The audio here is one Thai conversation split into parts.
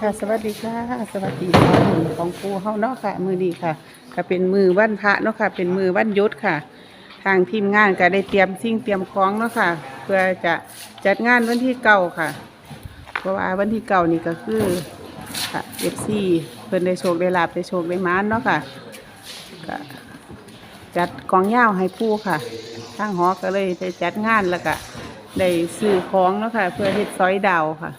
ค่ะสวัสดีค่ะ สวัสดีค่ะของปูเฮาเนาะค่ะ มือดีค่ะก็เป็นมือวันพระเนาะค่ะ เป็นมือวันยุดค่ะ ทางทีมงานก็ได้เตรียมสิ่งเตรียมของเนาะค่ะ เพื่อจะจัดงานวันที่เก้าค่ะ เพราะว่าวันที่เก้านี่ก็คือค่ะเอฟซีเพิ่นได้โชคได้ลาบได้โชคได้มานเนาะค่ะก็จัดกองย่าวให้ผู้ค่ะ ทางหอก็เลยได้จัดงานแล้วก็ได้ซื้อของแล้วค่ะ เพื่อเฮ็ดซอยดาวค่ะ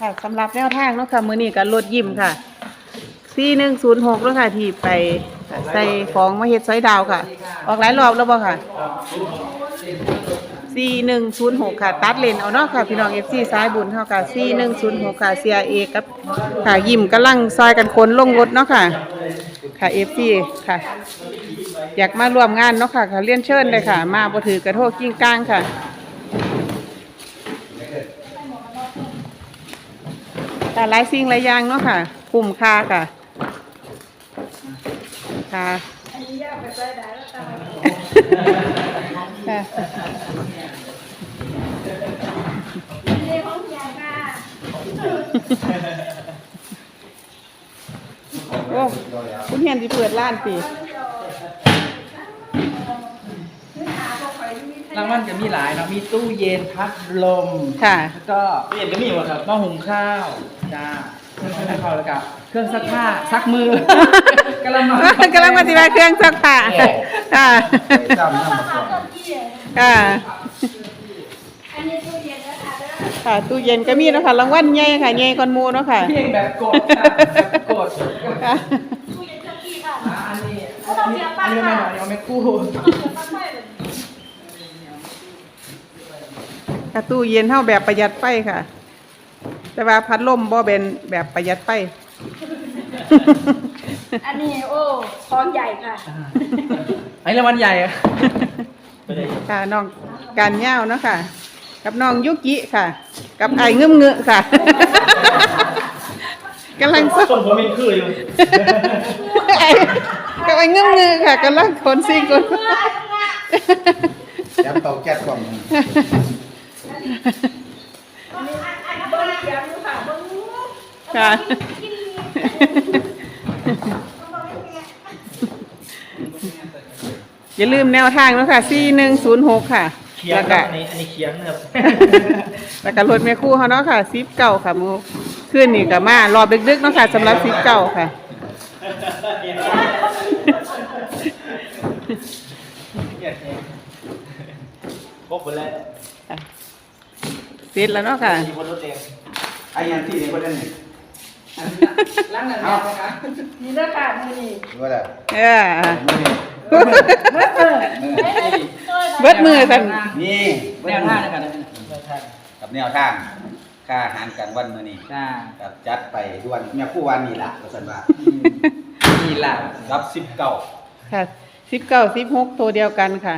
ค่ะสำหรับแนวทางเนาะค่ะ มือนี้ก็รถยิ้มค่ะ4106แล้วค่ะ ที่ไปใส่ของมาเฮ็ดซอยดาวค่ะ ออกหลายรอบแล้วบ่ค่ะ4106ค่ะ ตัดเลนเอาเนาะค่ะ พี่น้อง FC สายบุญเฮาค่ะ4106ค่ะ CIA กับค่ะยิ้มกำลังซอยกันคนลงรถเนาะค่ะ ค่ะ FC ค่ะ อยากมาร่วมงานเนาะค่ะค่ะเรียนเชิญเลยค่ะ มาบ่ถือกระโทษกิ้งก้างค่ะ แต่หลายสิ่งหลายอย่างเนาะค่ะคุ้มค่าค่ะ ค่ะค่ะโอ้คุณเห็นที่เปิดร้านปี รางวัลจะมีหลายเนาะมีตู้เย็นพัดลมค่ะ แล้วก็ตู้เย็นก็มีหมดครับหม้อหุงข้าวจ้าเครื่องซักผ้าแล้วก็เครื่องซักผ้าซักมือกำลังมากำลังมาติมาเครื่องซักผ้าค่ะจำน้ำมาก่อนค่ะอันนี้ตู้เย็นนะคะเด้อค่ะตู้เย็นก็มีเนาะค่ะรางวัลใหญ่ค่ะใหญ่กอนหมูเนาะค่ะเพลงแบบกดจ้ะแบบกดค่ะตู้เย็นเจ้ากี้ค่ะอะอันนี้อันนี้อันนี้ไม่หน่อยเอาไม่ กู้ตั้งไว้เลยค่ะตู้เย็นเท่าแบบประหยัดไฟค่ะ แต่ว่าพัดลมบ่เป็นแบบประหยัดไฟ อันนี้โอ้คอนใหญ่ค่ะ ไอ้รางวัลใหญ่อะไปเลยค่ะน้องการย่าวเนาะค่ะ กับน้องยุกิค่ะ กับไอ้เงื้มเงื้อค่ะกำลังสส่งผมเป็นคืออยู่ไอ้กับไอ้เงื้มเงื้อค่ะกำลังขนสิ่งคนย้ำเตาแก๊สกล่องหนึ่ง เบิ้งเสียงอยู่ค่ะเบิ้งค่ะอย่าลืมแนวทางเนาะค่ะ4106 ค่ะ เคียงแล้วครัก็บอันนี้อันนี้เคียงนะครับแล้วก็รถแม่ครู่เขาเนาะค่ะซิปเก่าค่ะหมูขึ้นนี่ก็มารอบดึกๆเนาะค่ะสำหรับซิปเก่าค่ะพกไปแล้ว เสร็จแล้วเนาะค่ะ มีบนรถเองไอ้ยันที่นี่ก็ได้หนึ่งล้างหนังนะคะนี่เด้อค่ะมือนี่รู้ว่าได้เออไม่นี่เบิดมือสันนี่แนวท่านะครับแนวท่ากับแนวทางค่าอาหารกลางวันมื้อนี้จ้ากับจัดไปด่วนแม่ผู้วันนี่ล่ะว่าซั่นว่ามีหลักรับสิบเก้าค่ะซิปเก่าซิปหกตัวเดียวกันค่ะ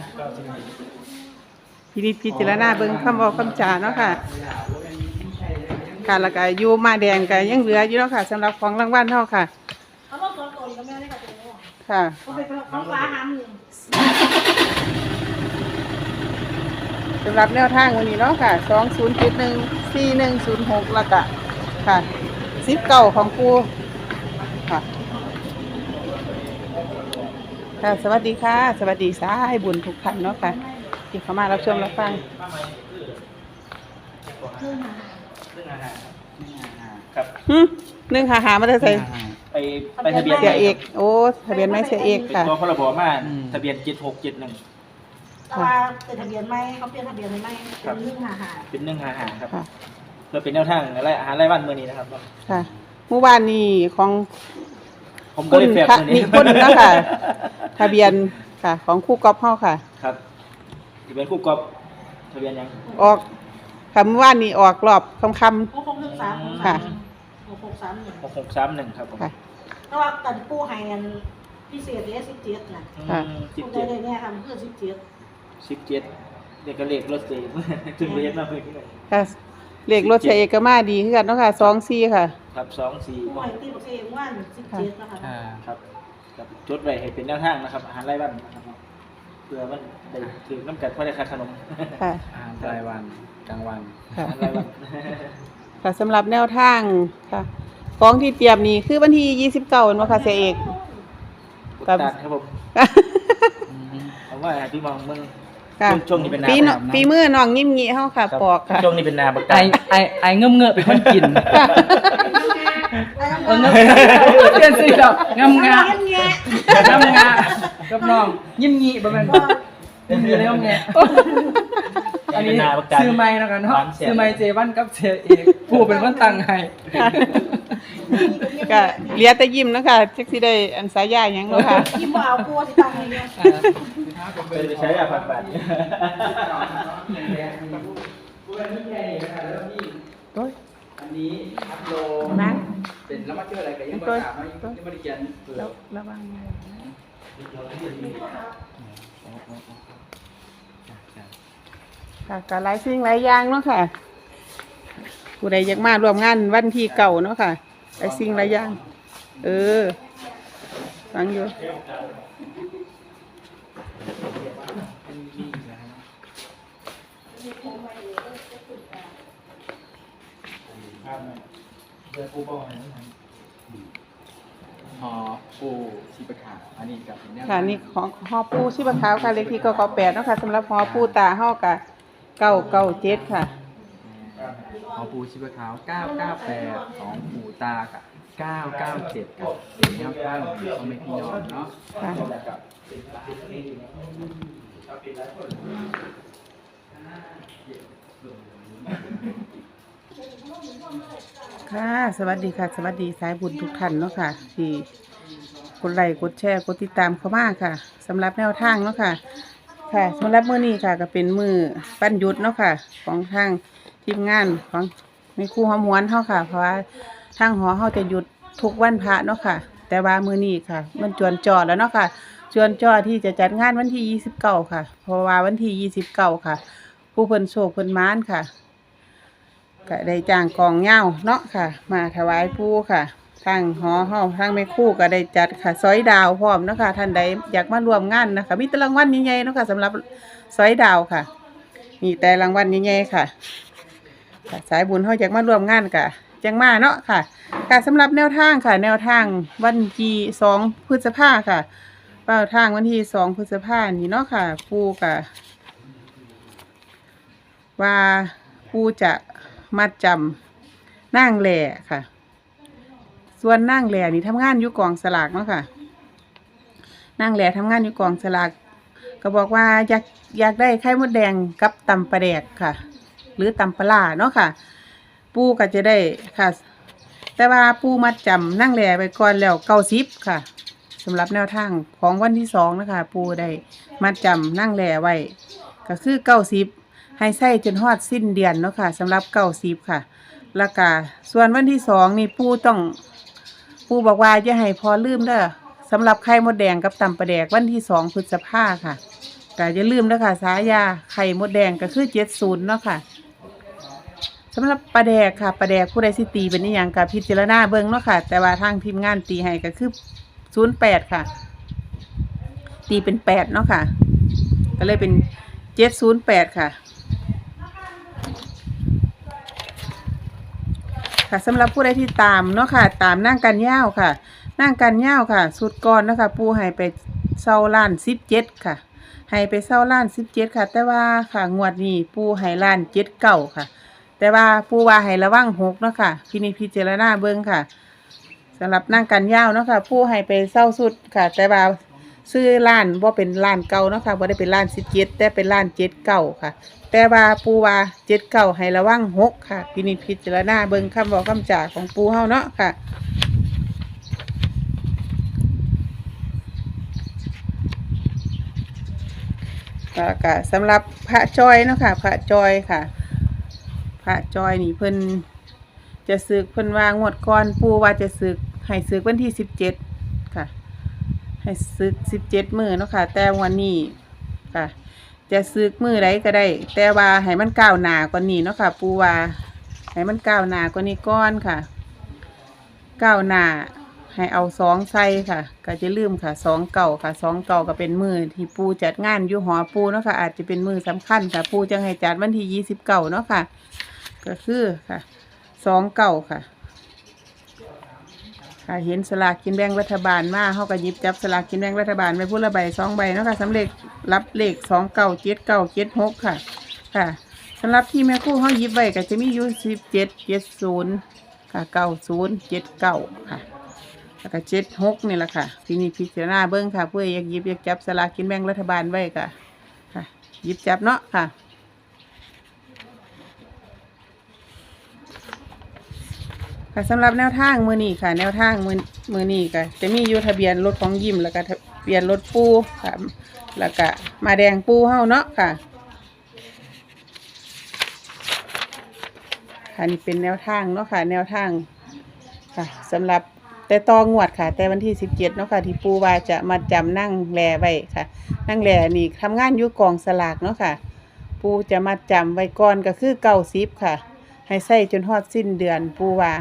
พินิจพิจารณาเบิ่งคำบอกคำจาเนาะค่ะค่ะแล้วก็อยู่มาแดงก็ยังเหลืออยู่เนาะค่ะสำหรับของรางวัลเท่าค่ะเขาบอกตัวโตอยู่กับแม่นี่ค่ะตัวค่ะเขาเป็นของฟ้าหามหนึ่งสำหรับแนวทางวันนี้เนาะค่ะสองศูนย์จุดหนึ่งสี่หนึ่งศูนย์หกล้วก็ค่ะซิปเก่าของครูค่ะค่ะ สวัสดีค่ะ สวัสดีสายบุญทุกท่านเนาะค่ะ ที่เข้ามารับชมรับฟังครับหึหนึ่งหาหามาได้ใส่ไปไปทะเบียนเสียเอกโอ้ทะเบียนไม่เสียเอกค่ะ ตัวพรบมาทะเบียนเจ็ดหกเจ็ดหนึ่งแต่ว่าเป็นทะเบียนไม่เขาเปลี่ยนทะเบียนไม่เป็นนึ่งหาหาเป็นหนึ่งหาหาครับค่ะเราเป็นแนวทางอะไรอาหารไร่บ้านเมื่อนี้นะครับ ค่ะเมื่อวานนี้ของผมก็คุณเลยแฝงพระตัวนินี้คุณเนาะค่ะทะเบียนค่ะ ของคู่กอล์ฟเฮาค่ะ ครับ ทะเบียนคู่กอบทะเบียนยังออกคำว่านี่ออกรอบคำค หกหกหนึ่งสามค่ะหกหกสามหนึ่งหกหกสามหนึ่งครับผมำค่ะแต่ว่าตันปูให้อันพิเศษเลยสิบเจ็ดนะค่ะสิบคุณเจ็ดได้เนี่ยค่ะเพื่อสิบเจ็ดสิบเจ็ดเด็กกระเลขรถเสียถึงเรียนมาเพื่อนที่ไหนค่ะเลขรถเชเอกมาดีขึ้นกันเนาะค่ะสองสี่ค่ะ ครับสองสี่ปูให้ตีบอกเองว่าสิบเจ็ดนะคะ อ่า ครับครับจดไว้ให้เป็นแนวทางนะครับอาหารไร่บ้านนะครับ เพื่อมันได้ถือน้ำกัดเพราะได้ค่าขนมค่ะอาหารรายวันกลางวันค่ะอาหารไร่บ้านค่ะสำหรับแนวทางค่ะ ของที่เตรียมนี่คือวันที่ยี่สิบเก้าเนาะค่ะเสียเอก กดตัดครับผมผมว่าที่มองมึงค่ะช่วงนี้เป็นนาปีบักเนาะปีมือน้องยิ้มงี้เฮาค่ะครับปอกค่ะ ช่วงนี้เป็นนาบักไอตาไอไอเงื่อมเงอะเป็นคนกิน เออเงื่อเปลี่ยนสีดอกงามงาเงี้ยงามงากับน้องยิ้มงี้ประมาณยิ้มงี้แล้วไงอันนี้เป็นนาบักตาซื้อไม้แล้วกันเนาะซื้อไม้เจวันกับเจเอกผู้เป็นคนตังให้ก็เลียแต่ยิ้มนะค่ะจักสิได้อันสายาหยังเนาะค่ะยิ้มเอาปูที่ตังให้เนี่ยไปใช้ยาพันบาทโอ้ยอันนี้อัพโหลดนะเป็นแล้วมาเจออะไรกันยังก็บ่ถามว่ายังบ่ได้เขียนเปลือระกระวังค่ะก็หลายสิ่งหลายอย่างเนาะค่ะผู้ใดอยากมาร่วมงานวันที่เก่าเนาะค่ะหลายสิ่งหลายอย่าง เออฟังอยู่ หอปูชีปะขาวอันนี้กับแนวค่ะนี่ของหอปูชิบะขาวค่ะเลขที่เก้าเก้าแปดเนาะค่ะสำหรับหอปูตาเฮากะเก้าเก้าเจ็ดค่ะ หอปูชีปะขาว 998 ของปูตากับ997กับเป็นแนวตั้งของพ่อแม่พี่น้องเนาะค่ะ ค่ะ สวัสดีค่ะ สวัสดีสายบุญทุกท่านเนาะค่ะที่กดไลค์กดแชร์กดติดตามเข้ามาค่ะสำหรับแนวทางเนาะค่ะ ค่ะสำหรับมื้อนี้ค่ะ ก็เป็นมือปั้นหยุดเนาะค่ะ ของทางทีมงานของในครูหอมหวนเฮาค่ะ เพราะว่าทางหอเฮาจะหยุดทุกวันพระเนาะค่ะ แต่ว่ามื้อนี้ค่ะ มันจวนจอแล้วเนาะค่ะจวนจอที่จะจัดงานวันที่29ค่ะ เพราะว่าวันที่29ค่ะ ผู้เพิ่นโชคเพิ่นม้านค่ะ ก็ได้จ้างกองเหย้าเนาะค่ะ มาถวายผู้ค่ะทางหอเฮาทางแม่คู่ก็ได้จัดค่ะซอยดาวพร้อมเนาะค่ะท่านใดอยากมาร่วมงานนะคะมีแต่รางวัลใหญ่ๆเนาะค่ะสำหรับซอยดาวค่ะ มีแต่รางวัลใหญ่ๆค่ะค่ะสายบุญเฮาอยากมาร่วมงานกะจังมาเนาะค่ะค่ะสำหรับแนวทางค่ะ แนวทางวันที่สองพฤษภาค่ะเป้าทางวันที่สองพฤษภานี่เนาะค่ะปูกะว่าปูจะ มัดจำนั่งแหล่ค่ะ ส่วนนั่งแหล่นี่ทำงานอยู่กองสลากเนาะค่ะนั่งแหล่ทำงานอยู่กองสลาก ก็บอกว่าอยากอยากได้ไข่มดแดงกับตำปลาแดกค่ะ หรือตำปลาร้าเนาะค่ะ ปูก็จะได้ค่ะ แต่ว่าปูมัดจำนั่งแหล่ไปก่อนแล้วเก้าสิบค่ะสำหรับแนวทางของวันที่สองนะคะ ปูได้มัดจำนั่งแหล่ไว้ก็คือเก้าสิบ ให้ใส่จนฮอดสิ้นเดือนเนาะค่ะสำหรับเก้าสิบค่ะแล้วก็ส่วนวันที่สองนี่ปูต้องปูบอกว่าอย่าให้พอลืมเด้อสำหรับไข่มดแดงกับตำปลาแดกวันที่สองพฤษภาค่ะก็อย่าลืมเด้อค่ะสายาไข่มดแดงก็คือเจ็ดศูนย์เนาะค่ะสำหรับปลาแดกค่ะปลาแดกผู้ใดสิตีเป็นอหย่างกับพิจารณาเบิ่งเนาะค่ะ แต่ว่าทางทีมงานตีให้ก็คือศูนย์แปดค่ะ ตีเป็นแปดเนาะค่ะ ก็เลยเป็นเจ็ดศูนย์แปดค่ะ ค่ะสำหรับผู้ใดที่ตามเนาะค่ะ ตามนั่งกันย่าวค่ะ นั่งกันย่าวค่ะ สุดก่อนนะคะ ปูให้ไปเศร้าล้านสิบเจ็ดค่ะ ให้ไปเศร้าล้านสิบเจ็ดค่ะ แต่ว่าค่ะงวดนี้ปูให้ล้านเจ็ดเก่าค่ะ แต่ว่าปูว่าให้ระวังหกเนาะค่ะพินิจพิจารณาเบิ้งค่ะสำหรับนั่งกันย่าวเนาะค่ะปูให้ไปเศร้าสุดค่ะ แต่ว่า ซื้อล้านว่าเป็นล้านเก่าเนาะค่ะว่าได้เป็นล้านสิบเจ็ดแต่เป็นล้านเจ็ดเก่าค่ะ แต่ว่าปูว่าเจ็ดเก่าให้ระวังหกค่ะพินิจพิจารณาเบิ่งคำบอกคำจ่าของปูเฮาเนาะค่ะแล้วก็สำหรับพระจอยเนาะค่ะ พระจอยค่ะ พระจอยนี่เพิ่นจะสึกเพิ่นว่างวดก่อนปูว่าจะสึกให้สึกวันที่สิบเจ็ด ให้สึกสิบเจ็ดมือเนาะค่ะ แต่วันนี้ค่ะ จะสึกมือใดก็ได้ แต่ว่าให้มันก้าวหนากว่านี้เนาะค่ะ ปูว่าให้มันก้าวหนากว่านี้ก่อนค่ะก้าวหนาให้เอาสองใส่ค่ะ ก็จะลืมค่ะสองเก่าค่ะสองเก่าก็เป็นมือที่ปูจัดงานอยู่หอปูเนาะค่ะ อาจจะเป็นมือสำคัญค่ะปูจะให้จัดวันที่ยี่สิบเก่าเนาะค่ะ ก็คือค่ะสองเก่าค่ะ ค่ะเห็นสลากกินแบ่งรัฐบาลมาเขาก็หยิบจับสลากกินแบ่งรัฐบาลไปพูดละใบสองใบเนาะค่ะสำเร็จรับเลขสองเก่าเจ็ดเก่าเจ็ดหกค่ะ ค่ะสำหรับที่แม่คู่เขาหยิบไว้ก็จะมีอยู่สิบเจ็ดเจ็ดศูนย์ค่ะเก้าศูนย์เจ็ดเก้าค่ะแล้วก็เจ็ดหกนี่แหละค่ะ ที่นี่พิจารณาเบิ้งค่ะ เพื่ออยากหยิบอยากจับสลากกินแบ่งรัฐบาลไว้ค่ะค่ะหยิบจับเนาะค่ะ ค่ะสำหรับแนวทางมือนี้ค่ะ แนวทางมือมือนี้ก็จะมีอยู่ทะเบียนรถของยิมแล้วก็ทะเบียนรถปูค่ะแล้วก็มาแดงปูเฮาเนาะค่ะค่ะนี่เป็นแนวทางเนาะค่ะ แนวทางค่ะสำหรับแต่ตองวดค่ะ แต่วันที่สิบเจ็ดเนาะค่ะที่ปูว่าจะมาจำนั่งแลไว้ค่ะ นั่งแลนี่ทำงานอยู่กองสลากเนาะค่ะ ปูจะมาจำไว้ก่อนก็คือเก้าสิบค่ะ ให้ใส่จนฮอดสิ้นเดือนปูว่า